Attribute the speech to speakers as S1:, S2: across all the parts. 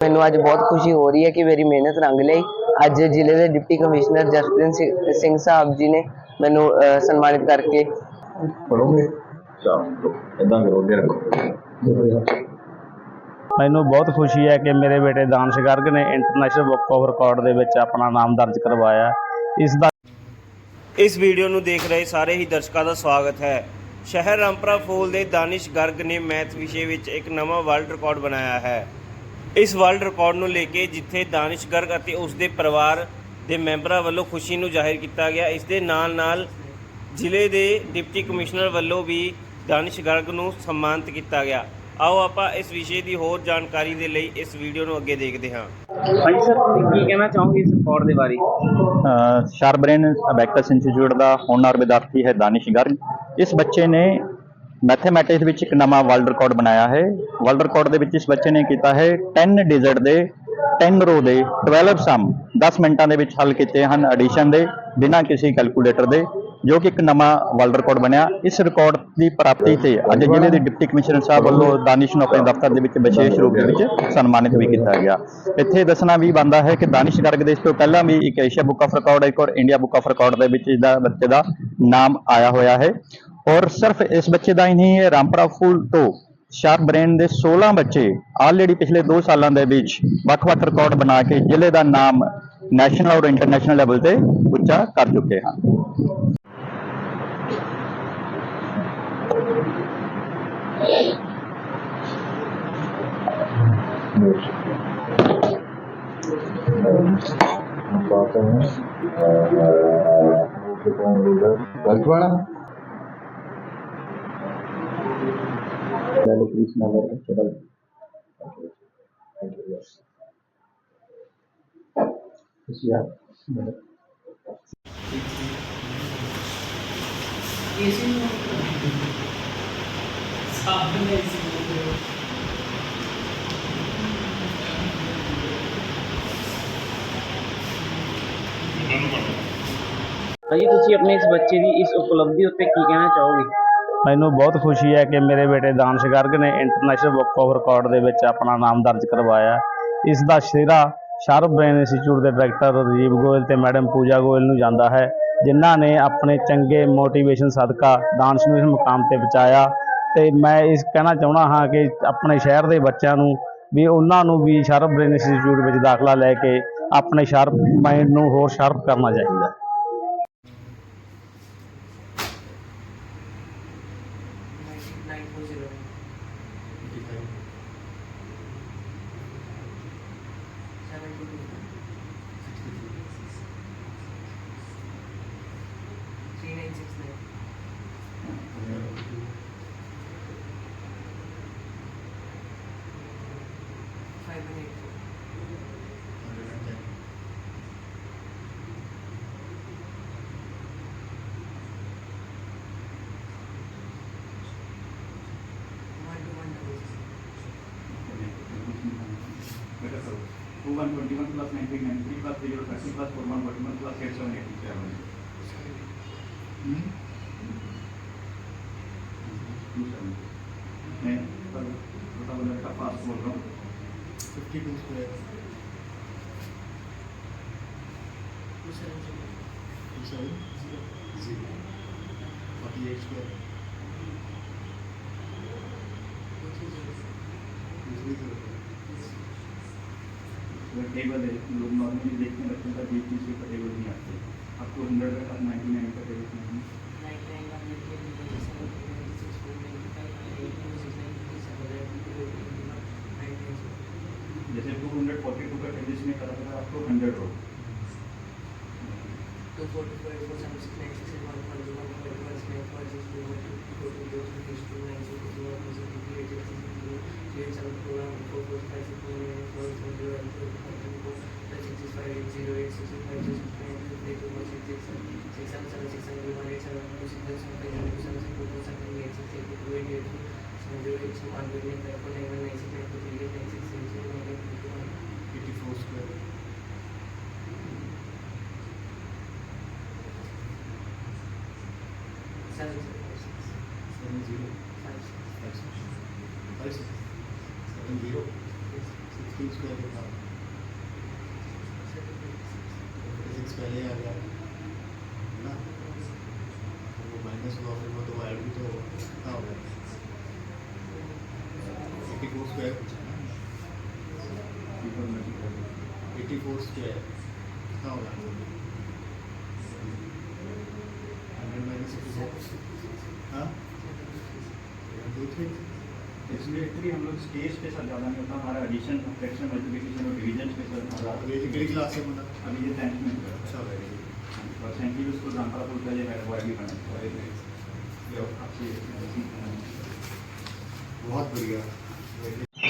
S1: ਮੈਨੂੰ ਅੱਜ ਬਹੁਤ ਖੁਸ਼ੀ ਹੋ ਰਹੀ ਹੈ ਕਿ ਮੇਰੀ ਮਿਹਨਤ ਰੰਗ ਲਈ। ਅੱਜ ਜ਼ਿਲ੍ਹੇ ਦੇ ਡਿਪਟੀ ਕਮਿਸ਼ਨਰ ਜਸਪ੍ਰੀਤ ਸਿੰਘ- ਸਾਹਿਬ ਜੀ ਨੇ ਮੈਨੂੰ ਸਨਮਾਨਿਤ ਕਰਕੇ
S2: ਪੜੋਗੇ ਚਲੋ ਇਦਾਂ ਕਰੋ ਅੱਗੇ ਰੱਖੋ।
S3: ਮੈਨੂੰ ਬਹੁਤ ਖੁਸ਼ੀ ਹੈ ਕਿ ਮੇਰੇ ਬੇਟੇ ਦਾਨਸ਼ ਗਰਗ ਨੇ ਇੰਟਰਨੈਸ਼ਨਲ ਬੁੱਕ ਆਫ ਰਿਕਾਰਡ ਦੇ ਵਿੱਚ ਆਪਣਾ ਨਾਮ ਦਰਜ ਕਰਵਾਇਆ। ਇਸ ਦਾ
S4: ਇਸ ਵੀਡੀਓ ਨੂੰ ਦੇਖ ਰਹੇ ਸਾਰੇ ਹੀ ਦਰਸ਼ਕਾਂ ਦਾ ਸਵਾਗਤ ਹੈ। ਸ਼ਹਿਰ ਰਾਮਪੁਰਾ ਫੂਲ ਦੇ ਦਾਨਿਸ਼ ਗਰਗ ਨੇ ਮੈਥ ਵਿਸ਼ੇ ਵਿੱਚ ਇੱਕ ਨਵਾਂ ਵਰਲਡ ਰਿਕਾਰਡ ਬਣਾਇਆ ਹੈ। ਇਸ ਵਰਲਡ ਰਿਕਾਰਡ ਨੂੰ ਲੈ ਕੇ ਜਿੱਥੇ ਦਾਨਿਸ਼ ਗਰਗ ਅਤੇ ਉਸ ਦੇ ਪਰਿਵਾਰ ਦੇ ਮੈਂਬਰਾਂ ਵੱਲੋਂ ਖੁਸ਼ੀ ਨੂੰ ਜ਼ਾਹਿਰ ਕੀਤਾ ਗਿਆ ਇਸ ਦੇ ਨਾਲ ਨਾਲ ਜ਼ਿਲ੍ਹੇ ਦੇ ਡਿਪਟੀ ਕਮਿਸ਼ਨਰ ਵੱਲੋਂ ਵੀ ਦਾਨਿਸ਼ ਗਰਗ ਨੂੰ ਸਨਮਾਨਿਤ ਕੀਤਾ ਗਿਆ। ਆਓ ਆਪਾਂ ਇਸ ਵਿਸ਼ੇ ਦੀ ਹੋਰ ਜਾਣਕਾਰੀ ਦੇ ਲਈ ਇਸ ਵੀਡੀਓ ਨੂੰ ਅੱਗੇ ਦੇਖਦੇ ਹਾਂ।
S5: ਹਾਂਜੀ ਸਰ ਕੀ
S4: ਕਹਿਣਾ ਚਾਹੋਗੇ ਇਸ
S5: ਰਿਕਾਰਡ ਦੇ
S4: ਬਾਰੇ?
S6: ਸ਼ਾਰਬਰੇਨ ਅਬੈਕਸ ਇੰਸਟੀਚਿਊਟ ਦਾ ਹੋਣਹਾਰ ਵਿਦਿਆਰਥੀ ਹੈ ਦਾਨਿਸ਼ ਗਰਗ ਇਸ ਬੱਚੇ ਨੇ ਮੈਥਮੈਟਿਕਸ ਵਿੱਚ ਇੱਕ ਨਵਾਂ ਵਰਲਡ ਰਿਕਾਰਡ ਬਣਾਇਆ ਹੈ। ਵਰਲਡ ਰਿਕਾਰਡ ਦੇ ਵਿੱਚ ਇਸ ਬੱਚੇ ਨੇ ਕੀਤਾ ਹੈ 10 ਡਿਜਿਟ ਦੇ 10 ਰੋ ਦੇ 12 ਸਮ 10 ਮਿੰਟਾਂ ਦੇ ਵਿੱਚ ਹੱਲ ਕੀਤੇ ਹਨ ਐਡੀਸ਼ਨ ਦੇ ਬਿਨਾਂ ਕਿਸੇ ਕੈਲਕੂਲੇਟਰ ਦੇ, ਜੋ ਕਿ ਇੱਕ ਨਵਾਂ ਵਰਲਡ ਰਿਕਾਰਡ ਬਣਿਆ। ਇਸ ਰਿਕਾਰਡ ਦੀ ਪ੍ਰਾਪਤੀ ਤੇ ਅੱਜ ਜ਼ਿਲ੍ਹੇ ਦੇ ਡਿਪਟੀ ਕਮਿਸ਼ਨਰ ਸਾਹਿਬ ਵੱਲੋਂ ਦਾਨਿਸ਼ ਨੂੰ ਆਪਣੇ ਦਫ਼ਤਰ ਦੇ ਵਿੱਚ ਵਿਸ਼ੇਸ਼ ਰੂਪ ਦੇ ਵਿੱਚ ਸਨਮਾਨਿਤ ਵੀ ਕੀਤਾ ਗਿਆ। ਇੱਥੇ ਦੱਸਣਾ ਵੀ ਬਣਦਾ ਹੈ ਕਿ ਦਾਨਿਸ਼ ਗਰਗ ਦੇ ਇਸ ਤੋਂ ਪਹਿਲਾਂ ਵੀ ਇੱਕ ਏਸ਼ੀਆ ਬੁੱਕ ਆਫ ਰਿਕਾਰਡ ਇੱਕ ਔਰ ਇੰਡੀਆ ਬੁੱਕ ਆਫ ਰਿਕਾਰਡ ਦੇ ਵਿੱਚ ਇਸ ਦਾ ਬੱਚੇ ਦਾ ਨਾਮ ਆਇਆ ਹੋਇਆ ਹੈ। ਔਰ ਸਿਰਫ ਇਸ ਬੱਚੇ ਦਾ ਹੀ ਨਹੀਂ ਹੈ ਰਾਮਪੁਰਾ ਫੂਲ ਤੋਂ ਸ਼ਾਰਪ ਬ੍ਰੇਨ ਦੇ 16 ਬੱਚੇ ਆਲਰੇਡੀ ਪਿਛਲੇ 2 ਸਾਲਾਂ ਦੇ ਵਿੱਚ ਵੱਖ-ਵੱਖ ਰਿਕਾਰਡ ਬਣਾ ਕੇ ਜ਼ਿਲ੍ਹੇ ਦਾ ਨਾਮ ਨੈਸ਼ਨਲ ਔਰ ਇੰਟਰਨੈਸ਼ਨਲ ਲੈਵਲ ਤੇ ਉੱਚਾ ਕਰ ਚੁੱਕੇ ਹਨ
S7: ਬਾਤ ਹੈ ਉਹ
S2: ਕਿ ਕੌਣ ਲੀਡਰ ਗਲਤਵਾਣਾ ਚਲੋ ਪਲੀਜ਼ ਨੰਬਰ ਚਲੋ ਯਾ
S5: ਭਾਜੀ ਤੁਸੀਂ ਆਪਣੇ ਇਸ ਬੱਚੇ ਦੀ ਇਸ ਉਪਲਬਧੀ ਉੱਤੇ ਕੀ ਕਹਿਣਾ ਚਾਹੋਗੇ
S3: ਮੈਨੂੰ ਬਹੁਤ ਖੁਸ਼ੀ ਹੈ ਕਿ ਮੇਰੇ ਬੇਟੇ ਦਾਨਸ਼ ਗਰਗ ਨੇ ਇੰਟਰਨੈਸ਼ਨਲ ਬੁੱਕ ਆਫ ਰਿਕਾਰਡ ਦੇ ਵਿੱਚ ਆਪਣਾ ਨਾਮ ਦਰਜ ਕਰਵਾਇਆ। ਇਸ ਦਾ ਸਿਰਾ ਸ਼ਾਰਪ ਬ੍ਰੇਨ ਇੰਸਟੀਚਿਊਟ ਦੇ ਡਾਇਰੈਕਟਰ ਰਾਜੀਵ ਗੋਇਲ ਤੇ ਮੈਡਮ ਪੂਜਾ ਗੋਇਲ ਨੂੰ ਜਾਂਦਾ ਹੈ, ਜਿਨ੍ਹਾਂ ਨੇ ਆਪਣੇ ਚੰਗੇ ਮੋਟੀਵੇਸ਼ਨ ਸਦਕਾ ਦਾਨਸ਼ ਨੂੰ ਇਸ ਮੁਕਾਮ ਤੇ ਪਹੁੰਚਾਇਆ। ਤੇ ਮੈਂ ਇਸ ਕਹਿਣਾ ਚਾਹੁੰਦਾ ਹਾਂ ਕਿ ਆਪਣੇ ਸ਼ਹਿਰ ਦੇ ਬੱਚਿਆਂ ਨੂੰ ਵੀ ਉਹਨਾਂ ਨੂੰ ਵੀ ਸ਼ਾਰਪ ਬ੍ਰੇਨ ਇੰਸਟੀਚਿਊਟ ਵਿੱਚ ਦਾਖਲਾ ਲੈ ਕੇ ਆਪਣੇ ਸ਼ਾਰਪ ਮਾਈਂਡ ਨੂੰ ਹੋਰ ਸ਼ਾਰਪ ਕਰਨਾ ਚਾਹੀਦਾ।
S8: 9.0 7.0 7.0
S9: one twenty one plus nineteen nine three plus zero thirty plus four one forty one plus eight seven eighty seven मैं
S10: छोटा
S9: बंदर का पास बोल रहा हूँ
S11: fifty two square seven zero forty eight square
S9: अगर टेबल है लोग नॉर्मली
S10: देखते
S9: हैं बच्चों
S10: का बीस बीस के
S9: टेबल नहीं आते आपको हंड्रेड
S10: का
S9: कम नाइन्टी नाइन का टेबल जैसे
S10: टू
S9: हंड्रेड फोर्टी टू का
S10: टेबल
S9: इसमें करा था आपको हंड्रेड हो
S8: two forty five four seven six nine six one five one five one six five six two one two two two two two nine six two one six two eight six two three seven four one four four five six four nine four
S11: square
S8: seven
S11: zero
S8: five six
S11: five six seven zero sixteen square कितना six पहले आ गया है ना तो वो minus हुआ फिर वो तो ऐड भी तो कितना हो गया एट्टी फोर स्क्वायर है एट्टी फोर स्क्वायर कितना होगा हंड्रेड माइनस एट्टी फोर हाँ
S9: इसलिए एक्चुअली हम लोग स्टेज पे सर ज़्यादा नहीं होता हमारा एडिशन फ्रैक्शन मल्टीप्लिकेशन और डिवीज़न
S10: पे
S9: सर हमारा
S11: ये क्लास से बना
S9: अभी ये टेंथ में
S11: अच्छा वेरी
S9: और सेंट लुइस को जामताड़ा पुल का ये है वो अभी बना वेरी
S11: नाइस ये
S9: आपसे
S11: बहुत बढ़िया।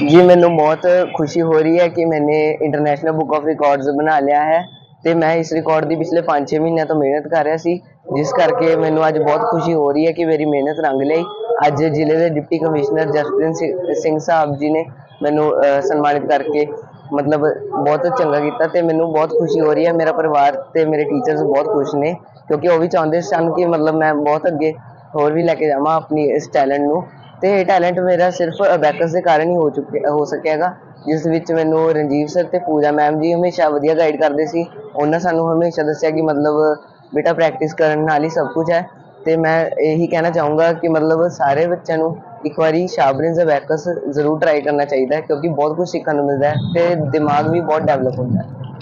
S1: ਜੀ, ਮੈਨੂੰ ਬਹੁਤ ਖੁਸ਼ੀ ਹੋ ਰਹੀ ਹੈ ਕਿ ਮੈਨੇ ਇੰਟਰਨੈਸ਼ਨਲ ਬੁੱਕ ਆਫ ਰਿਕਾਰਡਸ ਬਣਾ ਲਿਆ ਹੈ ਤੇ ਮੈਂ ਇਸ ਰਿਕਾਰਡ ਦੀ ਪਿਛਲੇ 5-6 ਮਹੀਨਿਆਂ ਤੋਂ ਮਿਹਨਤ ਕਰ ਰਿਹਾ ਸੀ, ਜਿਸ ਕਰਕੇ ਮੈਨੂੰ ਅੱਜ ਬਹੁਤ ਖੁਸ਼ੀ ਹੋ ਰਹੀ ਹੈ ਕਿ ਮੇਰੀ ਮਿਹਨਤ ਰੰਗ ਲਈ। ਅੱਜ ਜ਼ਿਲ੍ਹੇ ਦੇ ਡਿਪਟੀ ਕਮਿਸ਼ਨਰ ਜਸਪ੍ਰੀਤ ਸਿੰਘ- ਸਿੰਘ ਸਾਹਿਬ ਜੀ ਨੇ ਮੈਨੂੰ ਸਨਮਾਨਿਤ ਕਰਕੇ ਮਤਲਬ ਬਹੁਤ ਚੰਗਾ ਕੀਤਾ ਤੇ ਮੈਨੂੰ ਬਹੁਤ ਖੁਸ਼ੀ ਹੋ ਰਹੀ ਹੈ। ਮੇਰਾ ਪਰਿਵਾਰ ਤੇ ਮੇਰੇ ਟੀਚਰਸ ਬਹੁਤ ਖੁਸ਼ ਨੇ, ਕਿਉਂਕਿ ਉਹ ਵੀ ਚਾਹੁੰਦੇ ਸਨ ਕਿ ਮਤਲਬ ਮੈਂ ਬਹੁਤ ਅੱਗੇ ਹੋਰ ਵੀ ਲੈ ਕੇ ਜਾਵਾਂ ਆਪਣੀ ਇਸ ਟੈਲੈਂਟ ਨੂੰ। ਤੇ ਇਹ ਟੈਲੈਂਟ ਮੇਰਾ ਸਿਰਫ ਅਬੈਕਸ ਦੇ ਕਾਰਨ ਹੀ ਹੋ ਚੁੱਕਿਆ ਹੋ ਸਕਿਆਗਾ, ਜਿਸ ਵਿੱਚ ਮੈਨੂੰ ਰਣਜੀਤ ਸਰ ਤੇ ਪੂਜਾ ਮੈਮ ਜੀ ਹਮੇਸ਼ਾ ਵਧੀਆ ਗਾਈਡ ਕਰਦੇ ਸੀ। ਉਹਨਾਂ ਸਾਨੂੰ ਹਮੇਸ਼ਾ ਦੱਸਿਆ ਕਿ ਮਤਲਬ ਬੇਟਾ ਪ੍ਰੈਕਟਿਸ ਕਰਨ ਨਾਲ ਹੀ ਸਭ ਕੁਝ ਹੈ। ਤੇ ਮੈਂ ਇਹੀ ਕਹਿਣਾ ਚਾਹੂੰਗਾ ਕਿ ਮਤਲਬ ਸਾਰੇ ਬੱਚਿਆਂ ਨੂੰ ਇੱਕ ਵਾਰੀ ਸ਼ਾਬਰਿੰਸ ਅਬੈਕਸ ਜ਼ਰੂਰ ਟਰਾਈ ਕਰਨਾ ਚਾਹੀਦਾ ਹੈ, ਕਿਉਂਕਿ ਬਹੁਤ ਕੁਝ ਸਿੱਖਣ ਨੂੰ ਮਿਲਦਾ ਹੈ ਤੇ ਦਿਮਾਗ ਵੀ ਬਹੁਤ ਡਿਵੈਲਪ ਹੁੰਦਾ ਹੈ।